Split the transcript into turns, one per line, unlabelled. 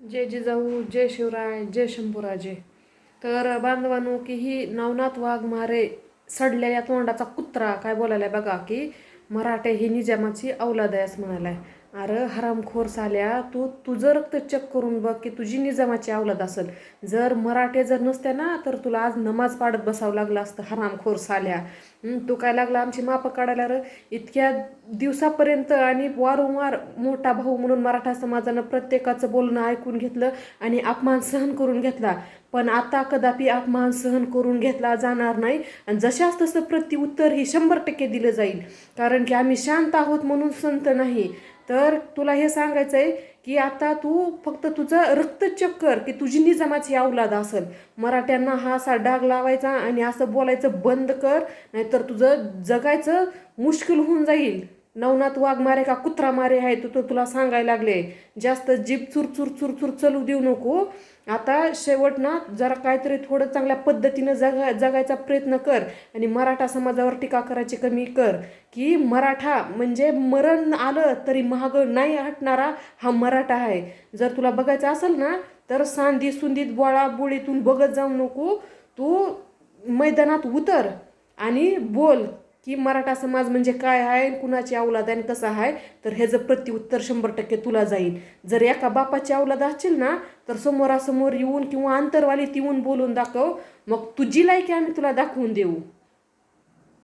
जय जिजाऊ जय शिवराय जय शंभूराजे. तर बांधवांनो की ही नवनाथ वाघ मारे सडलेल्या तोंडाचा कुत्रा काय बोलायला बघा की मराठे ही निजामाची औलाद आहेस म्हणालाय. अरे हरामखोर साल्या तू तुझं रक्त चेक करून बघ की तुझी निजामाची औलाद असेल. जर मराठे जर नसते ना तर तुला आज नमाज पाडत बसावं लागलं असतं हरामखोर साल्या तू काय लागला? आमची मापं काढायला र इतक्या दिवसापर्यंत आणि वारंवार मोठा भाऊ म्हणून मराठा समाजानं प्रत्येकाचं बोलणं ऐकून घेतलं आणि अपमान सहन करून घेतला. पण आता कदापि अपमान सहन करून घेतला जाणार नाही. आणि जशाच तसं प्रत्युत्तर ही शंभर टक्के दिलं जाईल. कारण की आम्ही शांत आहोत म्हणून संत नाही. तर तुला हे सांगायचं आहे की आता तू फक्त तुझं रक्तचक्कर की तुझी निजामाची अवलाद असेल. मराठ्यांना हा असा डाग लावायचा आणि असं बोलायचं बंद कर. नाहीतर तुझं जगायचं मुश्किल होऊन जाईल. नवनाथ वाघ मारे का कुत्रा मारे आहे तो तो तुला सांगायला लागले. जास्त जीभ चुर चुर चुर चुर चलू देऊ नको. आता शेवट ना जरा काहीतरी थोडं चांगल्या पद्धतीनं जगा जगायचा प्रयत्न कर आणि मराठा समाजावर टीका करायची कमी कर. की मराठा म्हणजे मरण आलं तरी महाग नाही हटणारा हा मराठा आहे. जर तुला बघायचं असेल ना तर सांदी सुंदीत बोळा बोळीतून बघत जाऊ नको. तू मैदानात उतर आणि बोल. की मराठा समाज म्हणजे काय आहे कुणाची अवलाद आहे आणि कसा आहे? तर ह्याचं प्रत्युत्तर शंभर टक्के तुला जाईल. जर एका बापाची अवलाद असेल ना तर समोरासमोर येऊन किंवा अंतरवालीत येऊन बोलून दाखव. मग तुझी लायकी आम्ही तुला दाखवून देऊ.